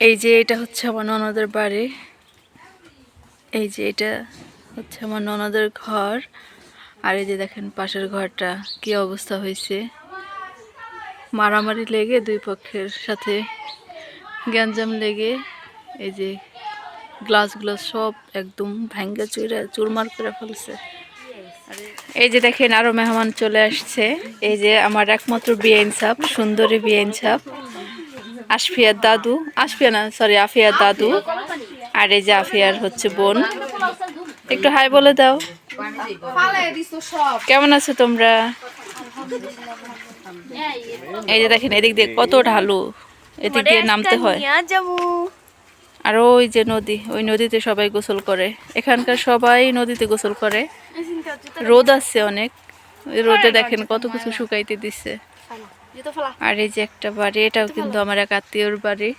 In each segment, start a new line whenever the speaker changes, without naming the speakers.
এই যে এটা হচ্ছে আমার ননদের বাড়ি। এই যে এটা হচ্ছে আমার ননদের ঘর। আর এই যে দেখেন পাশের ঘরটা কি অবস্থা হয়েছে। মারামারি লেগে দুই পক্ষের সাথে গ্যাঞ্জাম লেগে এই যে গ্লাসগুলো সব একদম ভেঙ্গে চুরে চুরমার করে ফেলছে। এই যে দেখেন আরও মেহমান চলে আসছে। এই যে আমার একমাত্র বিয়েন সাপ সুন্দরী বিয়েন সাপ আশফিয়ার দাদু, আশফিয়া না সরি আফিয়ার দাদু। আর এই যে আফিয়ার হচ্ছে বোন। একটু হাই বলে দাও। কেমন আছো তোমরা? এই যে দেখেন, এদিক দিয়ে কত ঢালু। এদিক দিয়ে নামতে হয়। আর ওই যে নদী, ওই নদীতে সবাই গোসল করে। এখানকার সবাই নদীতে গোসল করে। রোদ আছে অনেক। রোদে দেখেন কত কিছু শুকাইতে দিচ্ছে আর এই যে একটা বাড়ি এটাও কিন্তু আমার এক আত্মীয়র বাড়ি।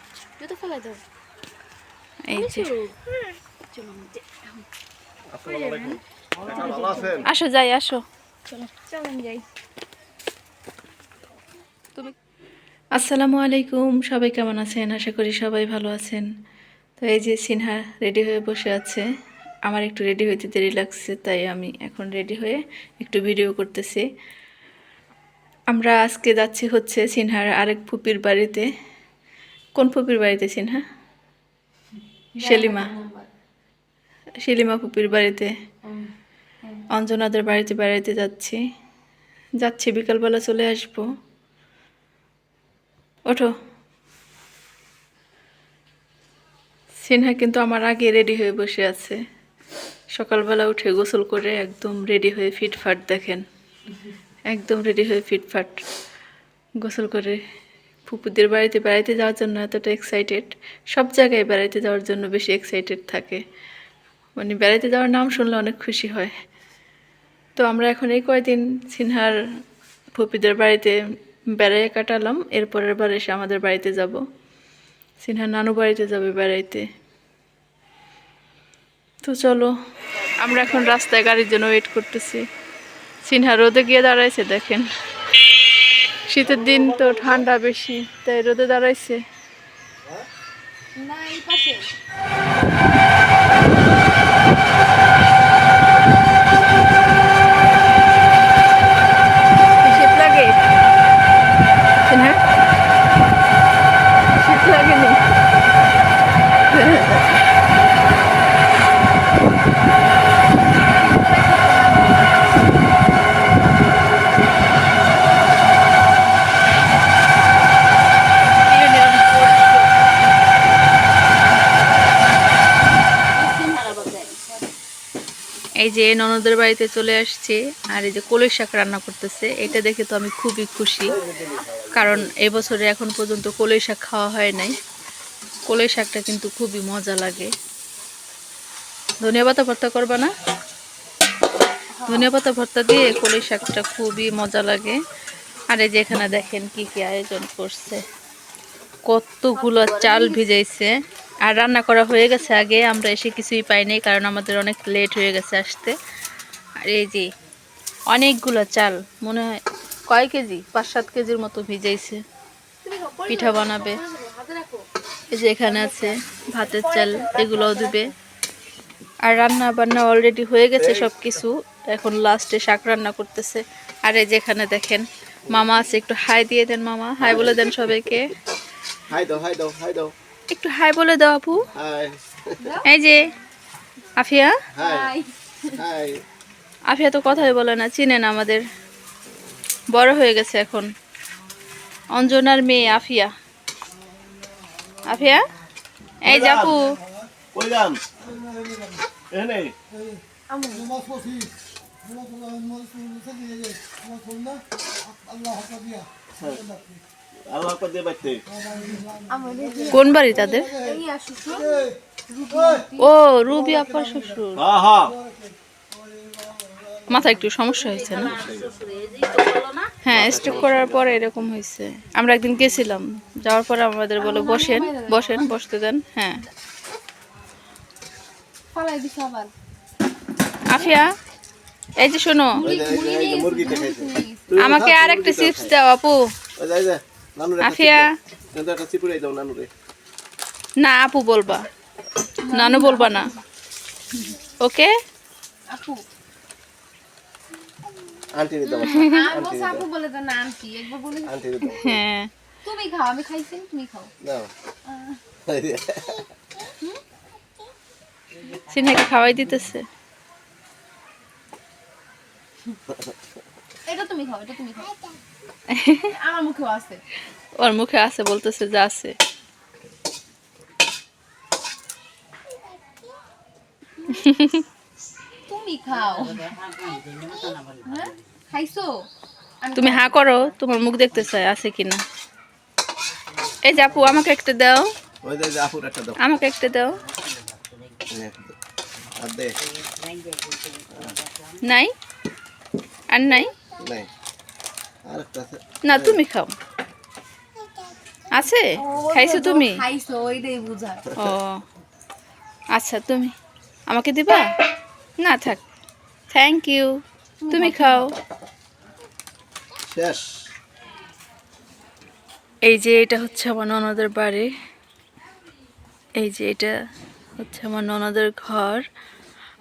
এই যে। আসো যাই আসো। তুমি আসসালামু আলাইকুম সবাই কেমন আছেন? আশা করি সবাই ভালো আছেন। তো এই যে সিনহা রেডি হয়ে বসে আছে। আমার একটু রেডি হইতে দেরি লাগছে তাই আমি এখন রেডি হয়ে একটু ভিডিও করতেছি। আমরা আজকে যাচ্ছি হচ্ছে সিনহার আরেক ফুপির বাড়িতে। কোন ফুপির বাড়িতে সিনহা? সেলিমা। সেলিমা ফুপির বাড়িতে। অঞ্জনাদের বাড়িতে বেড়াইতে যাচ্ছি। যাচ্ছি বিকালবেলা চলে আসব। ওঠো। সিনহা কিন্তু আমার আগে রেডি হয়ে বসে আছে। সকালবেলা উঠে গোসল করে একদম রেডি হয়ে ফিটফাট দেখেন। একদম রেডি হয়ে ফিটফাট গোসল করে ফুপুদের বাড়িতে, বেড়াইতে যাওয়ার জন্য এতটা এক্সাইটেড সব জায়গায় বেড়াইতে যাওয়ার জন্য বেশি এক্সাইটেড থাকে। মানে বেড়াইতে যাওয়ার নাম শুনলে অনেক খুশি হয়। তো আমরা এখন এই কয়দিন সিনহার ফুপিদের বাড়িতে বেড়াইয়ে কাটালাম। এরপরের বার এসে আমাদের বাড়িতে যাব। সিনহার নানু বাড়িতে যাবে বেড়াইতে। তো চলো, আমরা এখন রাস্তায় গাড়ির জন্য ওয়েট করতেছি। সিনহা রোদে গিয়ে দাঁড়াইছে দেখেন। শীতের দিন তো ঠান্ডা বেশি তাই রোদে দাঁড়াইছে। শীত লাগে সিনহা শীত লাগেনি এই যে ননদের বাড়িতে চলে আসছে, আর এই যে কলই শাক রান্না করতেছে, এটা দেখে তো আমি খুবই খুশি। কারণ এবছরে এখন পর্যন্ত কলই শাক খাওয়া হয় নাই। কলই শাকটা কিন্তু খুবই মজা লাগে। ধনিয়া পাতা ভর্তা করবা না? ধনিয়া পাতা ভর্তা দিয়ে কলই শাকটা খুবই মজা লাগে। আর এই যে এখানে দেখেন কি কি আয়োজন করছে। কতগুলো চাল ভিজাইছে। আর রান্না করা হয়ে গেছে আগে, আমরা এসে কিছুই পাইনি কারণ আমাদের অনেক লেট হয়ে গেছে আসতে। আর এই যে অনেকগুলো চাল, মনে হয় কয় কেজি? পাঁচ সাত কেজির মতো ভিজাইছে। পিঠা বানাবে। এই যে এখানে আছে ভাতের চাল, এগুলোও দিবে। আর রান্না বান্না অলরেডি হয়ে গেছে সব কিছু এখন লাস্টে শাক রান্না করতেছে। আর এই যেখানে দেখেন, মামা আছে, একটু হাই দিয়ে দেন মামা। হাই বলে দেন সবাইকে।
হাই দাও হাই দাও হাই দাও।
একটু হাই বলে দাও আপু। এই যে আফিয়া।
হাই। হাই।
আফিয়া তো কথাই বলে না চিনেন আমাদের। বড় হয়ে গেছে এখন। অঞ্জনার মেয়ে আফিয়া। আফিয়া? এই যে আপু।
কই যান? এনে। আল্লাহ
কোন বাড়ি তাদের? ও রুবি আপার শ্বশুর। মাথা একটু সমস্যা হয়েছে না? হ্যাঁ স্ট্রোক করার পরে এরকম হয়েছে। আমরা একদিন গেছিলাম। যাওয়ার পরে আমাদের বলে বসেন বসেন বসতে দেন। হ্যাঁ। আফিয়া এই যে শোনো। আমাকে আর একটা চিপস দাও আপু। আফিয়া। না আপু বলবা। নানু বলবা না। ওকে?
আপু।
আন্টি দিতে
আমি আপু বলে তো না আন্টি। একবার বলে
আন্টি দিতে
হ্যাঁ।
তুমি খাও আমি খাইছি তুমি খাও।
নাও
সিনহাকে খাওয়াই দিতেছে।
এটা তুমি খাও এটা তুমি খাও। আমার মুখেও আছে।
ওর মুখে আছে বলতেছে যে আছে।
তুমি খাও। হ্যাঁ? খাইছো?
তুমি হা করো তোমার মুখ দেখতে চাই আছে কিনা। এই যে আপু আমাকে একটা দাও। আমাকে একটা দাও।
এই একটা দাও। আর দে।
নাই? আর নাই?
নাই। আর আছে।
না তুমি খাও। আছে? খাইছো তুমি?
খাইছো ওইটাই বুঝায়
ও আচ্ছা তুমি আমাকে দিবা? না থাক। থ্যাংক ইউ তুমি খাও।
শেষ।
এই যে এটা হচ্ছে আমার ননদের বাড়ি। এই যে এটা হচ্ছে আমার ননদের ঘর।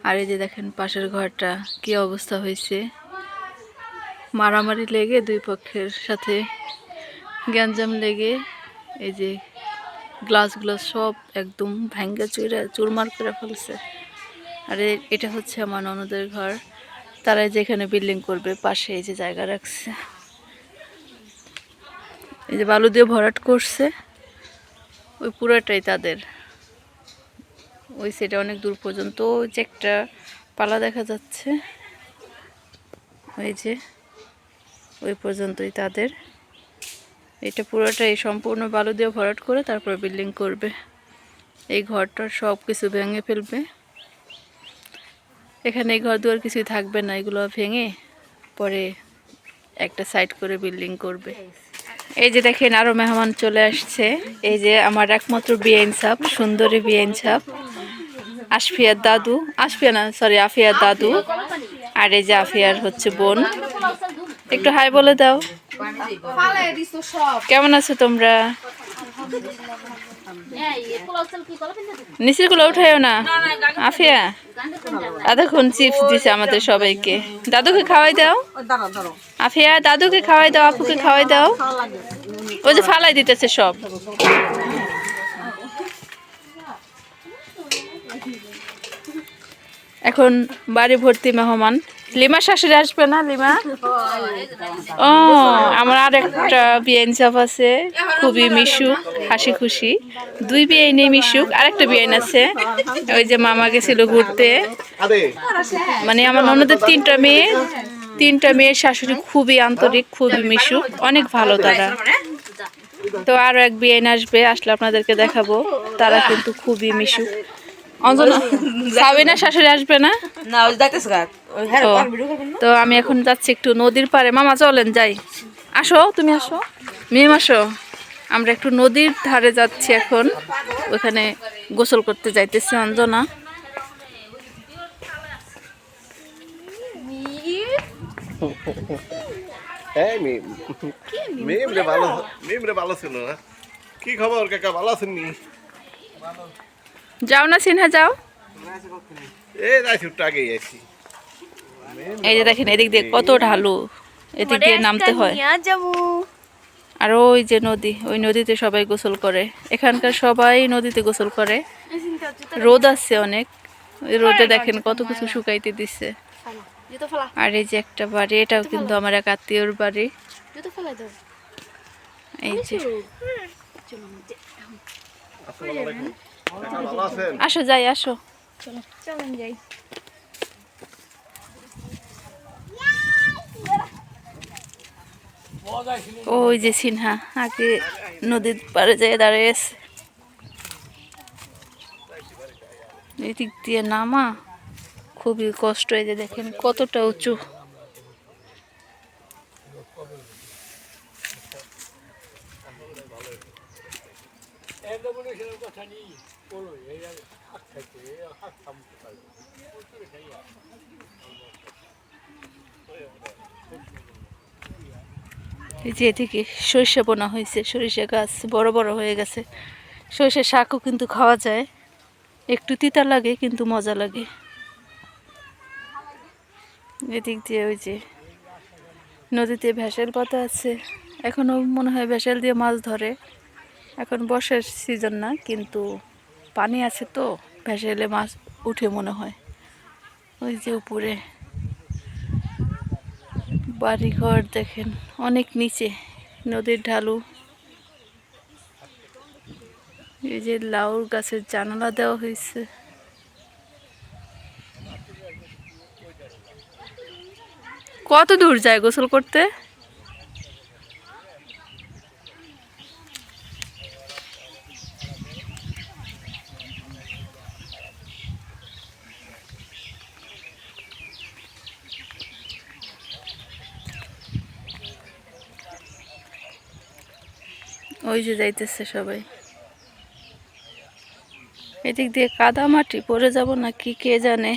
আর এই যে দেখেন পাশের ঘরটা। কি অবস্থা হয়েছে? মারামারি লেগে দুই পক্ষের সাথে গ্যাঞ্জাম লেগে এই যে গ্লাসগুলো সব একদম ভেঙ্গে চুরে চুরমার করে ফেলছে। আর এটা হচ্ছে আমার ননদের ঘর। তারা যেখানে বিল্ডিং করবে, পাশে এই যে জায়গা রাখছে। এই যে বালু দিয়ে ভরাট করছে। ওই পুরোটাই তাদের। ওই সেটা অনেক দূর পর্যন্ত যে একটা পালা দেখা যাচ্ছে। ওই যে ওই পর্যন্তই তাদের। এটা পুরোটা এই সম্পূর্ণ বালু দিয়ে ভরাট করে তারপর বিল্ডিং করবে। এই ঘরটার সব কিছু ভেঙে ফেলবে। এখানে এই ঘর দুয়ার কিছুই থাকবে না, এগুলো ভেঙে পরে একটা সাইড করে বিল্ডিং করবে। এই যে দেখেন আরও মেহমান চলে আসছে। এই যে আমার একমাত্র বিয়েন সাপ সুন্দরী বিয়েন সাপ আশফিয়ার দাদু, আশফিয়া না সরি আফিয়ার দাদু। আর এই যে আফিয়ার হচ্ছে বোন। একটু হাই বলে দাও। কেমন আছো তোমরা? নিচেরগুলো উঠাইও না। আফিয়া এতক্ষণ চিপস দিছে আমাদের সবাইকে। দাদুকে খাওয়াই দাও। আফিয়া দাদুকে খাওয়াই দাও আপুকে খাওয়াই দাও। ওই যে ফালাই দিতেছে সব। এখন বাড়ি ভর্তি মেহমান। লিমা শাশুড়ি আসবে না, লিমা? ও, আমার আর একটা বিয়েন চাপ আছে, খুবই মিশুক হাসি খুশি দুই নেই মিশুক, আরেকটা বিয়েন আছে ওই যে মামা গেছিল ঘুরতে। মানে আমার ননদের তিনটা মেয়ে, তিনটা মেয়ের শাশুড়ি খুবই আন্তরিক, খুবই মিশুক, অনেক ভালো তারা। তো আরও এক বিয়ে আসবে, আসলে আপনাদেরকে দেখাবো, তারা কিন্তু খুবই মিশুক। অঞ্জনা সাবিনা শাশুড়ি আসবে না?
না ওই ওই হ্যাঁ
তো আমি এখন যাচ্ছি একটু নদীর পাড়ে। মামা চলেন যাই। আসো তুমি আসো। মিম আসো। আমরা একটু নদীর ধারে যাচ্ছি এখন। ওখানে গোসল করতে যাইতেছি অঞ্জনা।
ভালো মিম রে ভালো ছিল না। কি খবর কাকা? ভালো আছেন
যাও না সিনহা যাও।
এই
যে দেখেন এদিক দিয়ে কত ঢালু। এদিক দিয়ে নামতে হয়। আর ওই যে নদী ওই নদীতে সবাই গোসল করে। এখানকার সবাই নদীতে গোসল করে। রোদ আছে অনেক। ওই রোদে দেখেন কত কিছু শুকাইতে দিচ্ছে আর এই যে একটা বাড়ি এটাও কিন্তু আমার এক আত্মীয়র বাড়ি। এই যে। আসো যাই আসো।
চলেন যাই।
ওই যে সিনহা আগে নদীর পাড়ে যেয়ে দাঁড়িয়ে আছে। এদিক দিয়ে নামা খুবই কষ্ট এই যে দেখেন কতটা উঁচু। এই যে এদিকে সরিষা বোনা হয়েছে, সরিষা গাছ বড় বড় হয়ে গেছে। সর্ষের শাকও কিন্তু খাওয়া যায়। একটু তিতা লাগে, কিন্তু মজা লাগে। এদিক দিয়ে ওই যে নদীতে ভেসেল পাতা আছে। এখনও মনে হয় ভেসেল দিয়ে মাছ ধরে। এখন বর্ষার সিজন না, কিন্তু পানি আছে তো, ভেসেলে মাছ উঠে মনে হয়। ওই যে উপরে। বাড়িঘর দেখেন, অনেক নিচে, নদীর ঢালু। এই যে লাউর গাছের জানালা দেওয়া হয়েছে। কত দূর যায় গোসল করতে? ওই যে যাইতেছে সবাই। এদিক দিয়ে কাদা মাটি পড়ে যাব না কি কে জানে।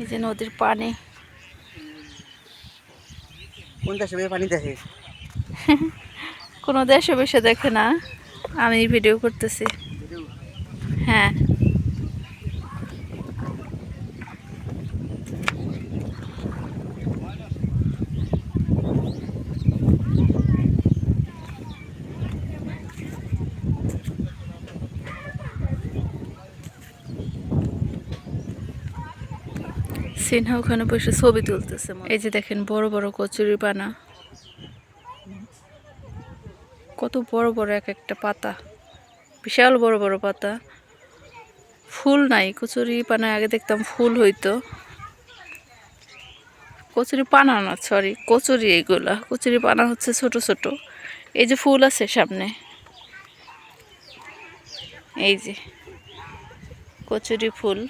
এই যে নদীর পানি।
কোন দেশে পানি দেখে?
কোনো দেশে বসে দেখে না। আমি ভিডিও করতেছি। হ্যাঁ। সিনহা ওখানে বসে ছবি তুলতেছে এই যে দেখেন, বড় বড় কচুরি পানা। কত বড় বড় এক একটা পাতা। বিশাল বড় বড় পাতা। ফুল নাই, কচুরি পানা আগে দেখতাম ফুল হইতো। কচুরি পানা না সরি কচুরি এইগুলা কচুরি পানা হচ্ছে ছোট ছোট। এই যে ফুল আছে সামনে। এই যে কচুরি ফুল।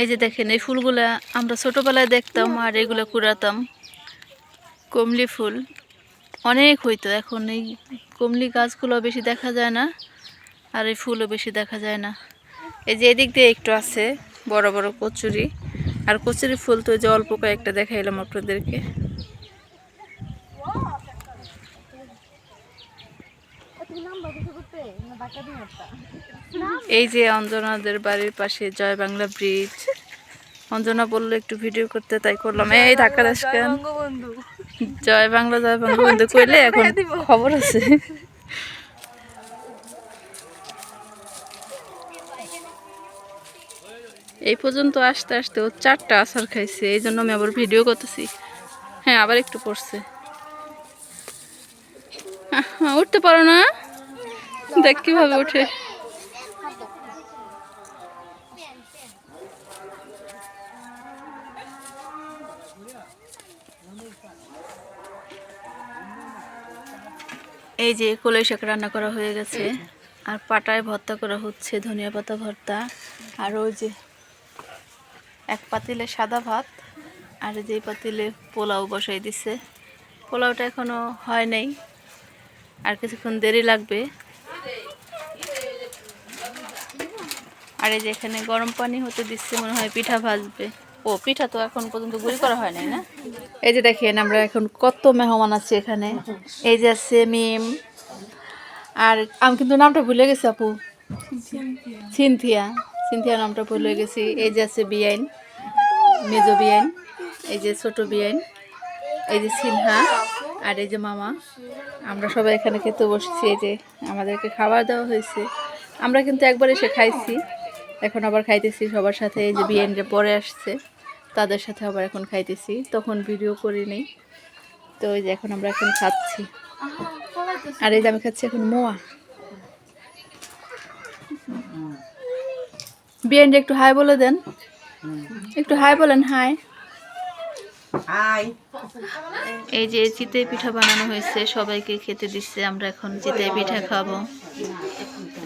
এই যে দেখেন, এই ফুলগুলা আমরা ছোটবেলায় দেখতাম আর এগুলো কুড়াতাম। কমলি ফুল। অনেক হইতো, এখন এই কমলি গাছগুলো বেশি দেখা যায় না, আর এই ফুলও বেশি দেখা যায় না। এই যে এদিক দিয়ে একটু আছে, বড় বড় কচুরি। আর কচুরি ফুল তো যে অল্প কয়েকটা দেখাইলাম আপনাদেরকে। এই যে অঞ্জনাদের বাড়ির পাশে জয় বাংলা ব্রিজ অঞ্জনা বলল একটু ভিডিও করতে তাই করলাম। এই ধাক্কা দাস কেন? জয় বাংলা জয় বাংলা বন্ধু কইলে এখন খবর আছে। এই পর্যন্ত আসতে আসতে ও চারটা আসার খাইছে এই জন্য আমি আবার ভিডিও করতেছি। হ্যাঁ আবার একটু পড়ছে। উঠতে পারো না? দেখ কীভাবে উঠে। এই যে কলাই শাক রান্না করা হয়ে গেছে। আর পাটায় ভর্তা করা হচ্ছে, ধনিয়া পাতা ভর্তা। আর ওই যে এক পাতিলে সাদা ভাত, আর যে পাতিলে পোলাও বসাই দিছে। পোলাওটা এখনও হয় নাই, আর কিছুক্ষণ দেরি লাগবে। আর এই যে এখানে গরম পানি হতে দিচ্ছে, মনে হয় পিঠা ভাজবে। ও, পিঠা তো এখন পর্যন্ত গুলি করা হয় নাই না? এই যে দেখেন, আমরা এখন কত মেহমান আছে এখানে। এই যে আছে মিম আর আমি কিন্তু নামটা ভুলে গেছি, আপু। সিনথিয়া। সিনথিয়া নামটা ভুলে গেছি। এই যে আছে বিআইন, মেজো বিআইন, এই যে ছোট বিআইন, এই যে সিনহা, আর এই যে মামা। আমরা সবাই এখানে খেতে বসছি, এই যে আমাদেরকে খাবার দেওয়া হয়েছে। আমরা কিন্তু একবার এসে খাইছি, এখন আবার খাইতেছি সবার সাথে, এই যে বিএনরে পরে আসছে। তাদের সাথে আবার এখন খাইতেছি। তখন ভিডিও করিনি তো ওই যে এখন আমরা এখন খাচ্ছি। আর এই যে আমি খাচ্ছি এখন মোয়া। বিএনরে একটু হাই বলে দেন। একটু হাই বলেন হাই
হাই
এই যে চিতই পিঠা বানানো হয়েছে সবাইকে খেতে দিচ্ছে আমরা এখন চিতই পিঠা খাব।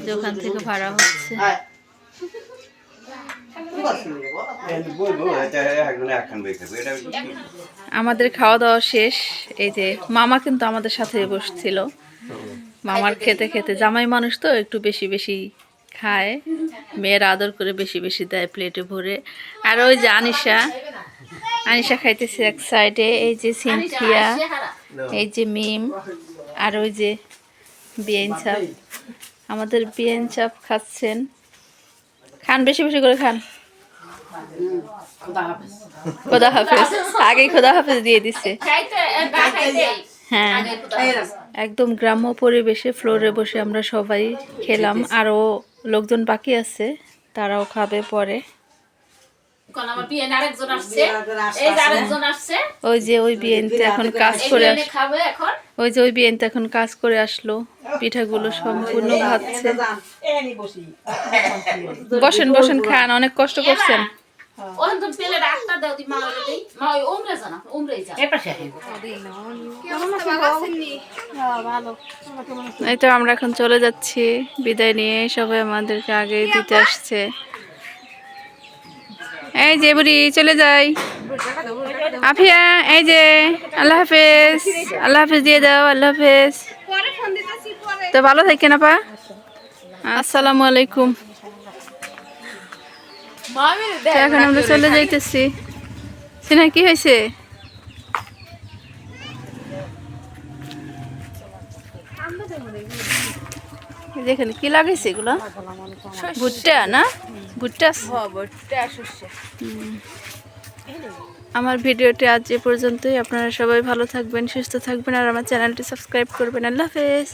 যে ওখান থেকে ভাড়া হচ্ছে। আমাদের খাওয়া দাওয়া শেষ। এই যে মামা কিন্তু আমাদের সাথে বসছিল। মামার খেতে খেতে জামাই মানুষ তো, একটু বেশি বেশি খায়। মেয়ের আদর করে বেশি বেশি দেয় প্লেটে ভরে। আর ওই যে আনিশা আনিশা খাইতেছে এক সাইডে এই যে সিনথিয়া, এই যে মিম, আর ওই যে বিয়েন চাপ আমাদের বিয়েন চাপ খাচ্ছেন। খান, বেশি বেশি করে খান। খোদা হাফেজ। আগেই খোদা হাফেজ দিয়ে দিছে। হ্যাঁ একদম গ্রাম্য পরিবেশে ফ্লোরে বসে আমরা সবাই খেলাম। আরও লোকজন বাকি আছে তারাও খাবে পরে।
এখন আমার বিয়ে আরেকজন আসছে। এই যে আরেকজন আসছে।
ওই যে ওই বিয়েনতে এখন কাজ করে ওই যে ওই বিয়েনতে এখন কাজ করে আসলো। পিঠাগুলো সম্পূর্ণ ভাবছে বসেন বসেন খান অনেক কষ্ট করছেন।
ওখান তুমি পেলে ডাক্তার দাও দি মা ওরে দেই। মা ওই উমরে জানা উমরেই যা।
এই তো আমরা এখন চলে যাচ্ছি। বিদায় নিয়ে সবাই আমাদেরকে আগে দিতে আসছে। এই যে বুড়ি চলে যাই। আফিয়া এই যে আল্লাহ হাফেজ। আল্লাহ হাফেজ দিয়ে দাও আল্লাহ হাফেজ। তো ভালো থাকেন আপা। আসসালামু আলাইকুম। এখন আমরা চলে যাইতেছি। সিনা কি হয়েছে? দেখেন কি লাগাইছে এগুলো? ভুট্টা না? ভুট্টা আমার ভিডিওটি আজ এ পর্যন্তই। আপনারা সবাই ভালো থাকবেন সুস্থ থাকবেন আর আমার চ্যানেলটি সাবস্ক্রাইব করবেন। আল্লাহ হাফেজ।